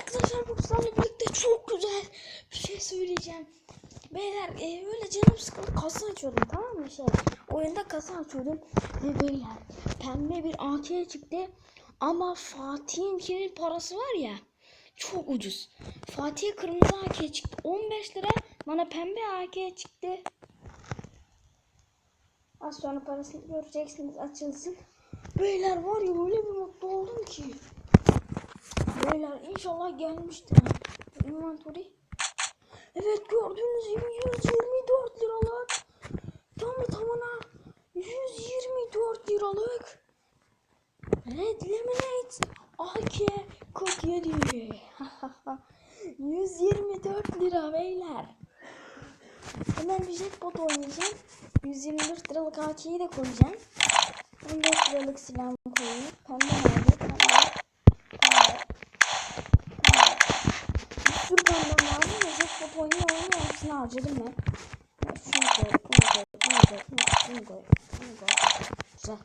Arkadaşlar bu sizlerle birlikte çok güzel bir şey söyleyeceğim. Beyler e, böyle canım sıkıldı kasa açıyordum tamam mı şey oyunda kasa açıyordum ve beyler pembe bir AK çıktı ama Fatih'inkinin parası var ya çok ucuz. Fatih'e kırmızı AK çıktı 15 lira bana pembe AK çıktı. Az sonra parasını göreceksiniz açılsın. Beyler var ya öyle bir mutlu oldum ki. Beyler inşallah gelmiştir. Inventory. Evet gördüğünüz gibi 124 liralık. Tamı tamına 124 liralık. Red Lemonade AK 47. 124 lira beyler. Hemen bir jackpot oynayacağım. 124 liralık AK'yi de koyacağım. 14 liralık silahımı koyayım. Pembe nerede? Pembe. Pembe. Bir sürü pembem vardı jackpot oynaya oynaya hepsini harcadım ben. Şunu koy, bunu koy, bunu koy, bunu koy, bunu koy. Güzel.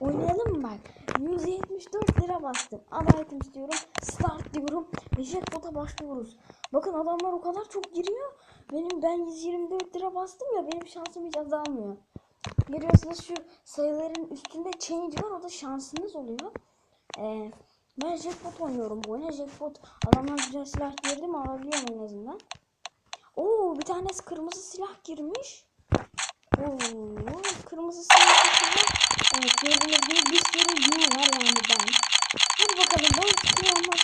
Oynayalım mı bak? 174 lira bastım. Adalet istiyorum. Start diyorum. Ve jackpot'a başlıyoruz. Bakın adamlar o kadar çok giriyor. Benim ben 124 lira bastım ya benim şansım hiç azalmıyor. Görüyorsunuz şu sayıların üstünde change var o da şansınız oluyor. Ee, ben jackpot oynuyorum bu oyuna. Jackpot adamlar güzel silah girdi mi alabiliyorum en azından. Bir tanesi kırmızı silah girmiş. Oo kırmızı silah girmiş. Evet gördüğünüz gibi bir sürü yıl var yani ben. Hadi bakalım ben çıkıyor ondan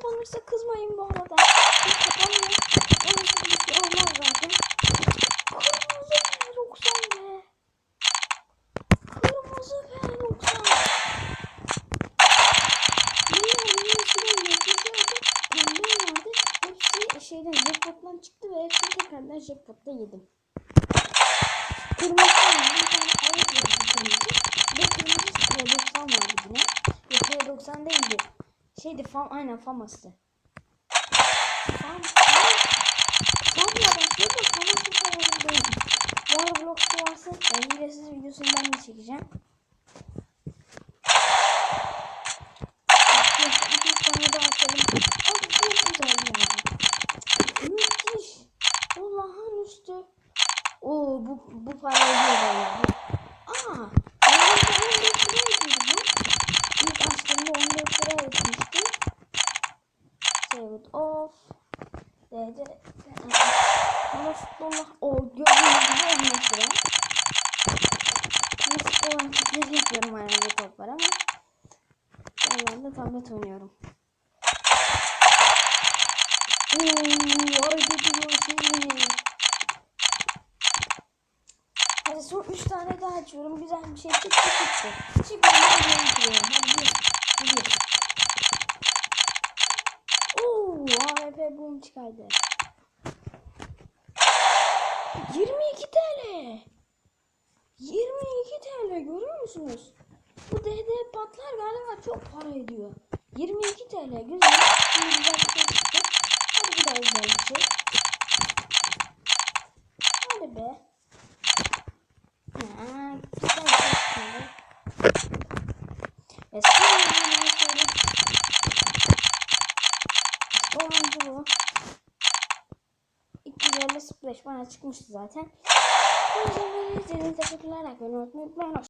kapanırsa kızmayın bu arada. Hiç olmaz zaten. Kırmızı P90 be. Kırmızı P90. Beyler benim eskiden nefesi vardı. Şeyden jackpot'tan çıktı ve hepsini tekrardan jackpot'ta yedim. Kırmızı var. Bir tane ayıp vardı kırmızı. Bir de kırmızı P90 vardı yine. Yok P90 değildi. Şeydi fam aynen faması. Fam fam Famla başlıyor da faması değil. Bu arada Blox'ta varsa hilesiz videosunu ben de çekeceğim. Bak, bir- bir tane daha açalım. Abi çok güzel yani. Müthiş. Allah'ın üstü. Oo bu bu para ediyor böyle. Aa. Ben de 14 lira ödüyordu bu. İlk açtığımda 14 lira ödemiştim. Save it off. Dedi. Ama futbolla o gördüğünüz gibi 15 lira. Ben futbol hareketleri yapıyorum aramda top var ama. Ben de tablet oynuyorum. Ooo hareketi görsün. Hadi son 3 tane daha açıyorum. Güzel bir şey çıktı çıktı. Şimdi ben de açıyorum. Hadi bir. Bir. Ooo AWP boom çıkardı. 22 TL. 22 TL görüyor musunuz? Bu DD patlar galiba çok para ediyor. 22 TL güzel. Güzel bir. Hadi bir daha güzel bir şey. Hadi be. Ha, güzel bir şey. Eski şöyle. Eski oyuncu bu. 250 splash bana çıkmıştı zaten. O yüzden kendinize çok iyi bakın. Unutmayın.